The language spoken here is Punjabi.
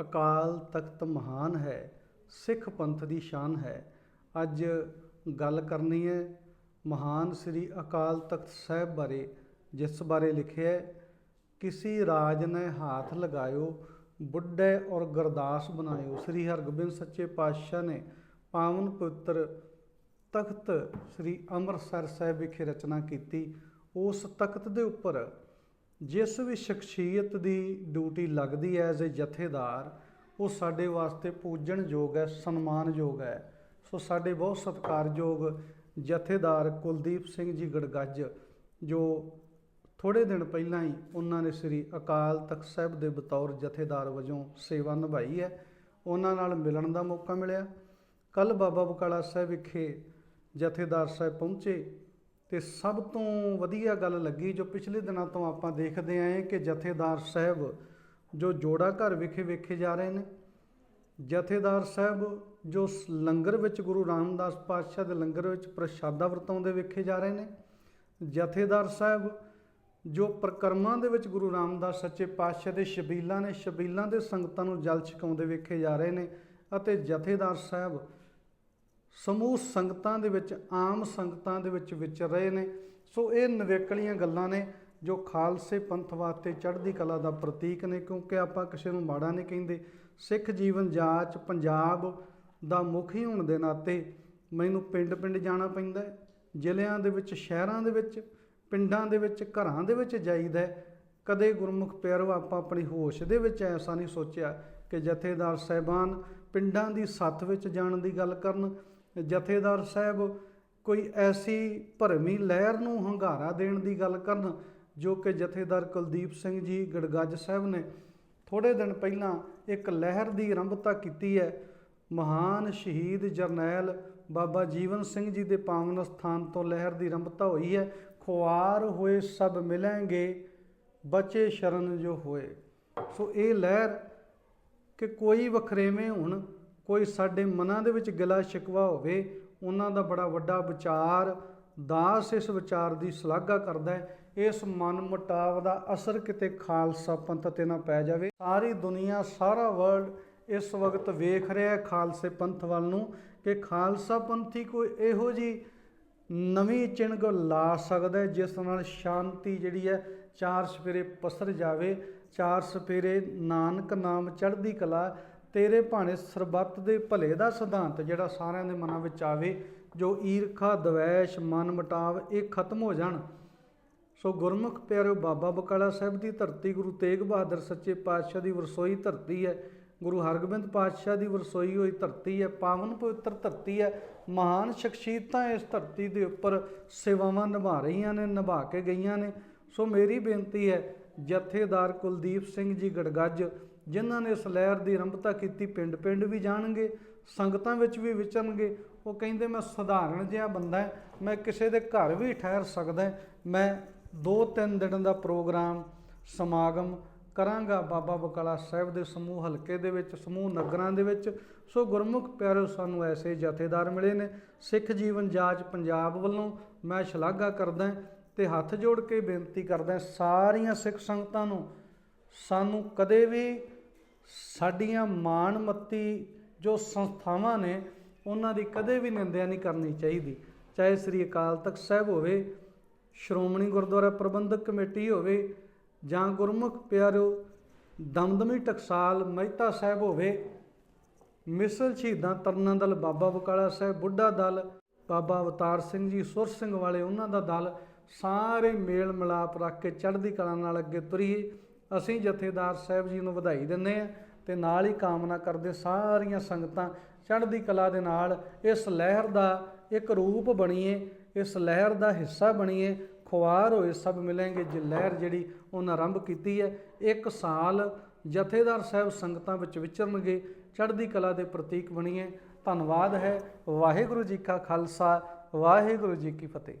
ਅਕਾਲ ਤਖਤ ਮਹਾਨ ਹੈ, ਸਿੱਖ ਪੰਥ ਦੀ ਸ਼ਾਨ ਹੈ। ਅੱਜ ਗੱਲ ਕਰਨੀ ਹੈ ਮਹਾਨ ਸ੍ਰੀ ਅਕਾਲ ਤਖਤ ਸਾਹਿਬ ਬਾਰੇ, ਜਿਸ ਬਾਰੇ ਲਿਖਿਆ ਹੈ, ਕਿਸੀ ਰਾਜ ਨੇ ਹਾਥ ਲਗਾਇਓ, ਬੁੱਢੇ ਔਰ ਗਰਦਾਸ ਬਣਾਇਓ। ਸ੍ਰੀ ਹਰਗੋਬਿੰਦ ਸੱਚੇ ਪਾਤਸ਼ਾਹ ਨੇ ਪਾਵਨ ਪਵਿੱਤਰ ਤਖਤ ਸ੍ਰੀ ਅੰਮ੍ਰਿਤਸਰ ਸਾਹਿਬ ਵਿਖੇ ਰਚਨਾ ਕੀਤੀ। ਉਸ ਤਖਤ ਦੇ ਉੱਪਰ ਜਿਸ ਵੀ ਸ਼ਖਸੀਅਤ ਦੀ ਡਿਊਟੀ ਲੱਗਦੀ ਹੈ ਐਜ਼ ਅ ਜਥੇਦਾਰ, ਉਹ ਸਾਡੇ ਵਾਸਤੇ ਪੂਜਣਯੋਗ ਹੈ, ਸਨਮਾਨਯੋਗ ਹੈ। ਸੋ ਸਾਡੇ ਬਹੁਤ ਸਤਿਕਾਰਯੋਗ ਜਥੇਦਾਰ ਕੁਲਦੀਪ ਸਿੰਘ ਜੀ ਗੜਗੱਜ, ਜੋ ਥੋੜੇ ਦਿਨ ਪਹਿਲਾਂ ਹੀ ਉਹਨਾਂ ਨੇ ਸ੍ਰੀ ਅਕਾਲ ਤਖਤ ਸਾਹਿਬ ਦੇ ਬਤੌਰ ਜਥੇਦਾਰ ਵਜੋਂ ਸੇਵਾ ਨਿਭਾਈ ਹੈ। ਉਹਨਾਂ ਨਾਲ ਮਿਲਣ ਦਾ ਮੌਕਾ ਮਿਲਿਆ। ਕੱਲ ਬਾਬਾ ਬਕਾਲਾ ਸਾਹਿਬ ਵਿਖੇ ਜਥੇਦਾਰ ਸਾਹਿਬ ਪਹੁੰਚੇ। ਤੇ ਸਭ ਤੋਂ ਵਧੀਆ ਗੱਲ ਲੱਗੀ ਜੋ ਪਿਛਲੇ ਦਿਨਾਂ ਤੋਂ ਆਪਾਂ ਦੇਖਦੇ ਆਏ ਕਿ ਜਥੇਦਾਰ ਸਾਹਿਬ ਜੋ ਜੋੜਾ ਘਰ ਵਿਖੇ ਵੇਖੇ ਜਾ ਰਹੇ ਨੇ, ਜਥੇਦਾਰ ਸਾਹਿਬ ਜੋ ਲੰਗਰ ਵਿੱਚ ਗੁਰੂ ਰਾਮਦਾਸ ਪਾਤਸ਼ਾਹ ਦੇ ਲੰਗਰ ਵਿੱਚ ਪ੍ਰਸ਼ਾਦਾ ਵਰਤਾਉਂਦੇ ਵੇਖੇ ਜਾ ਰਹੇ ਨੇ, ਜਥੇਦਾਰ ਸਾਹਿਬ ਜੋ ਪ੍ਰਕਰਮਾਂ ਦੇ ਵਿੱਚ ਗੁਰੂ ਰਾਮਦਾਸ ਸੱਚੇ ਪਾਤਸ਼ਾਹ ਦੇ ਸ਼ਬੀਲਾਂ ਨੇ, ਸ਼ਬੀਲਾਂ ਦੇ ਸੰਗਤਾਂ ਨੂੰ ਜਲ ਛਕਾਉਂਦੇ ਵੇਖੇ ਜਾ ਰਹੇ ਨੇ ਅਤੇ ਜਥੇਦਾਰ ਸਾਹਿਬ ਸਮੂਹ ਸੰਗਤਾਂ ਦੇ ਵਿੱਚ, ਆਮ ਸੰਗਤਾਂ ਦੇ ਵਿੱਚ ਵਿਚਰ ਰਹੇ ਨੇ। ਸੋ ਇਹ ਨਵੇਕਲੀਆਂ ਗੱਲਾਂ ਨੇ ਜੋ ਖਾਲਸੇ ਪੰਥ ਵਾਸਤੇ ਚੜ੍ਹਦੀ ਕਲਾ ਦਾ ਪ੍ਰਤੀਕ ਨੇ, ਕਿਉਂਕਿ ਆਪਾਂ ਕਿਸੇ ਨੂੰ ਮਾੜਾ ਨਹੀਂ ਕਹਿੰਦੇ। ਸਿੱਖ ਜੀਵਨ ਜਾਚ ਪੰਜਾਬ ਦਾ ਮੁਖੀ ਹੋਣ ਦੇ ਨਾਤੇ ਮੈਨੂੰ ਪਿੰਡ-ਪਿੰਡ ਜਾਣਾ ਪੈਂਦਾ ਜ਼ਿਲ੍ਹਿਆਂ ਦੇ ਵਿੱਚ, ਸ਼ਹਿਰਾਂ ਦੇ ਵਿੱਚ, ਪਿੰਡਾਂ ਦੇ ਵਿੱਚ, ਘਰਾਂ ਦੇ ਵਿੱਚ ਜਾਈਦਾ ਕਦੇ ਗੁਰਮੁਖ ਪਿਆਰੋ, ਆਪਾਂ ਆਪਣੀ ਹੋਸ਼ ਦੇ ਵਿੱਚ ਐਸਾ ਨਹੀਂ ਸੋਚਿਆ ਕਿ ਜਥੇਦਾਰ ਸਾਹਿਬਾਨ ਪਿੰਡਾਂ ਦੀ ਸੱਥ ਵਿੱਚ ਜਾਣ ਦੀ ਗੱਲ ਕਰਨ। ਜਥੇਦਾਰ ਸਾਹਿਬ, ਕੋਈ ਐਸੀ ਭਰਮੀ ਲਹਿਰ ਨੂੰ ਹੰਗਾਰਾ ਦੇਣ ਦੀ ਗੱਲ ਕਰਨ ਜੋ ਕਿ ਜਥੇਦਾਰ ਕੁਲਦੀਪ ਸਿੰਘ ਜੀ ਗੜਗੱਜ ਸਾਹਿਬ ਨੇ ਥੋੜੇ ਦਿਨ ਪਹਿਲਾਂ ਇੱਕ ਲਹਿਰ ਦੀ ਆਰੰਭਤਾ ਕੀਤੀ ਹੈ। ਮਹਾਨ ਸ਼ਹੀਦ ਜਰਨੈਲ ਬਾਬਾ ਜੀਵਨ ਸਿੰਘ ਜੀ ਦੇ ਪਾਵਨ ਸਥਾਨ ਤੋਂ ਲਹਿਰ ਦੀ ਆਰੰਭਤਾ ਹੋਈ ਹੈ। ਖੁਆਰ ਹੋਏ ਸਭ ਮਿਲਾਂਗੇ, ਬਚੇ ਸ਼ਰਨ ਜੋ ਹੋਏ। ਸੋ ਇਹ ਲਹਿਰ ਕਿ ਕੋਈ ਵਖਰੇਵੇਂ ਹੁਣ ਕੋਈ ਸਾਡੇ ਮਨਾਂ ਦੇ ਵਿੱਚ ਗਿਲਾ ਸ਼ਿਕਵਾ ਹੋਵੇ, ਉਹਨਾਂ ਦਾ ਬੜਾ ਵੱਡਾ ਵਿਚਾਰ, ਦਾਸ ਇਸ ਵਿਚਾਰ ਦੀ ਸ਼ਲਾਘਾ ਕਰਦਾ ਹੈ। ਇਸ ਮਨ ਮੁਟਾਵ ਦਾ ਅਸਰ ਕਿਤੇ ਖਾਲਸਾ ਪੰਥ ਤੇ ਨਾ ਪੈ ਜਾਵੇ। ਸਾਰੀ ਦੁਨੀਆ, ਸਾਰਾ ਵਰਲਡ ਇਸ ਵਕਤ ਵੇਖ ਰਿਹਾ ਹੈ ਖਾਲਸੇ ਪੰਥ ਵੱਲ ਨੂੰ ਕਿ ਖਾਲਸਾ ਪੰਥੀ ਕੋਈ ਇਹੋ ਜੀ ਨਵੀਂ ਚਿੰਗ ਲਾ ਸਕਦਾ ਹੈ, ਜਿਸ ਨਾਲ ਸ਼ਾਂਤੀ ਜਿਹੜੀ ਹੈ ਚਾਰ ਸਪੇਰੇ ਪਸਰ ਜਾਵੇ। ਚਾਰ ਸਪੇਰੇ ਨਾਨਕ ਨਾਮ ਚੜ੍ਹਦੀ ਕਲਾ ਤੇਰੇ ਭਾਣੇ ਸਰਬੱਤ ਦੇ ਭਲੇ ਦਾ ਸਿਧਾਂਤ ਜਿਹੜਾ ਸਾਰਿਆਂ ਦੇ ਮਨਾਂ ਵਿੱਚ ਆਵੇ, ਜੋ ਈਰਖਾ, ਦਵੈਸ਼, ਮਨ ਮਟਾਵ, ਇਹ ਖਤਮ ਹੋ ਜਾਣ। ਸੋ ਗੁਰਮੁਖ ਪਿਆਰਿਓ, ਬਾਬਾ ਬਕਾਲਾ ਸਾਹਿਬ ਦੀ ਧਰਤੀ ਗੁਰੂ ਤੇਗ ਬਹਾਦਰ ਸੱਚੇ ਪਾਤਸ਼ਾਹ ਦੀ ਵਰਸੋਈ ਧਰਤੀ ਹੈ। ਗੁਰੂ ਹਰਗੋਬਿੰਦ ਪਾਤਸ਼ਾਹ ਦੀ ਵਰਸੋਈ ਹੋਈ ਧਰਤੀ ਹੈ, ਪਾਵਨ ਪਵਿੱਤਰ ਧਰਤੀ ਹੈ। ਮਹਾਨ ਸ਼ਖਸੀਅਤਾਂ ਇਸ ਧਰਤੀ ਦੇ ਉੱਪਰ ਸੇਵਾਵਾਂ ਨਿਭਾ ਰਹੀਆਂ ਨੇ, ਨਿਭਾ ਕੇ ਗਈਆਂ ਨੇ। ਸੋ ਮੇਰੀ ਬੇਨਤੀ ਹੈ, ਜਥੇਦਾਰ ਕੁਲਦੀਪ ਸਿੰਘ ਜੀ ਗੜਗੱਜ ਜਿਨ੍ਹਾਂ ਨੇ ਇਸ ਲਹਿਰ ਦੀ ਆਰੰਭਤਾ ਕੀਤੀ ਪਿੰਡ-ਪਿੰਡ ਵੀ ਜਾਣਗੇ ਸੰਗਤਾਂ ਵਿੱਚ ਵੀ ਵਿਚਰਨਗੇ। ਉਹ ਕਹਿੰਦੇ ਮੈਂ ਸਧਾਰਨ ਜਿਹਾ ਬੰਦਾ ਹਾਂ, ਮੈਂ ਕਿਸੇ ਦੇ ਘਰ ਵੀ ਠਹਿਰ ਸਕਦਾ ਮੈਂ 2-3 ਦਿਨ ਦਾ ਪ੍ਰੋਗਰਾਮ ਸਮਾਗਮ ਕਰਾਂਗਾ ਬਾਬਾ ਬਕਾਲਾ ਸਾਹਿਬ ਦੇ ਸਮੂਹ ਹਲਕੇ ਦੇ ਵਿੱਚ ਸਮੂਹ ਨਗਰਾਂ ਦੇ ਵਿੱਚ। ਸੋ ਗੁਰਮੁਖ ਪਿਆਰਿਓ ਸਾਨੂੰ ਐਸੇ ਜਥੇਦਾਰ ਮਿਲੇ ਨੇ। ਸਿੱਖ ਜੀਵਨ ਜਾਚ ਪੰਜਾਬ ਵੱਲੋਂ ਮੈਂ ਸ਼ਲਾਘਾ ਕਰਦਾ ਤੇ ਹੱਥ ਜੋੜ ਕੇ ਬੇਨਤੀ ਕਰਦਾ ਸਾਰੀਆਂ ਸਿੱਖ ਸੰਗਤਾਂ ਨੂੰ ਸਾਨੂੰ ਕਦੇ ਵੀ ਸਾਡੀਆਂ ਮਾਣਮੱਤੀ ਜੋ ਸੰਸਥਾਵਾਂ ਨੇ, ਉਹਨਾਂ ਦੀ ਕਦੇ ਵੀ ਨਿੰਦਿਆ ਨਹੀਂ ਕਰਨੀ ਚਾਹੀਦੀ। ਚਾਹੇ ਸ੍ਰੀ ਅਕਾਲ ਤਖਤ ਸਾਹਿਬ ਹੋਵੇ, ਸ਼੍ਰੋਮਣੀ ਗੁਰਦੁਆਰਾ ਪ੍ਰਬੰਧਕ ਕਮੇਟੀ ਹੋਵੇ, ਜਾਂ ਗੁਰਮੁਖ ਪਿਆਰਿਓ ਦਮਦਮੀ ਟਕਸਾਲ ਮਹਿਤਾ ਸਾਹਿਬ ਹੋਵੇ ਮਿਸਲ ਸ਼ਹੀਦਾਂ ਤਰਨਾ ਦਲ, ਬਾਬਾ ਬਕਾਲਾ ਸਾਹਿਬ, ਬੁੱਢਾ ਦਲ, ਬਾਬਾ ਅਵਤਾਰ ਸਿੰਘ ਜੀ, ਸੁਰ ਸਿੰਘ ਵਾਲੇ, ਉਹਨਾਂ ਦਾ ਦਲ, ਸਾਰੇ ਮੇਲ ਮਿਲਾਪ ਰੱਖ ਕੇ ਚੜ੍ਹਦੀ ਕਲਾ ਨਾਲ ਅੱਗੇ ਤੁਰੀਏ। ਅਸੀਂ ਜਥੇਦਾਰ ਸਾਹਿਬ ਜੀ ਨੂੰ ਵਧਾਈ ਦਿੰਦੇ ਆ ਤੇ ਨਾਲ ਹੀ ਕਾਮਨਾ ਕਰਦੇ ਸਾਰੀਆਂ ਸੰਗਤਾਂ ਚੜ੍ਹਦੀ ਕਲਾ ਦੇ ਨਾਲ ਇਸ ਲਹਿਰ ਦਾ ਇੱਕ ਰੂਪ ਬਣੀਏ, ਇਸ ਲਹਿਰ ਦਾ ਹਿੱਸਾ ਬਣੀਏ, ਖੁਆਰ ਹੋਏ ਸਭ ਮਿਲਾਂਗੇ ਜੇ ਲਹਿਰ ਜਿਹੜੀ ਉਹਨਾਂ ਆਰੰਭ ਕੀਤੀ ਹੈ। ਇੱਕ ਸਾਲ ਜਥੇਦਾਰ ਸਾਹਿਬ ਸੰਗਤਾਂ ਵਿੱਚ ਵਿਚਰਨਗੇ, ਚੜ੍ਹਦੀ ਕਲਾ ਦੇ ਪ੍ਰਤੀਕ ਬਣੀਏ। ਧੰਨਵਾਦ ਹੈ। ਵਾਹਿਗੁਰੂ ਜੀ ਕਾ ਖਾਲਸਾ, ਵਾਹਿਗੁਰੂ ਜੀ ਕੀ ਫਤਿਹ।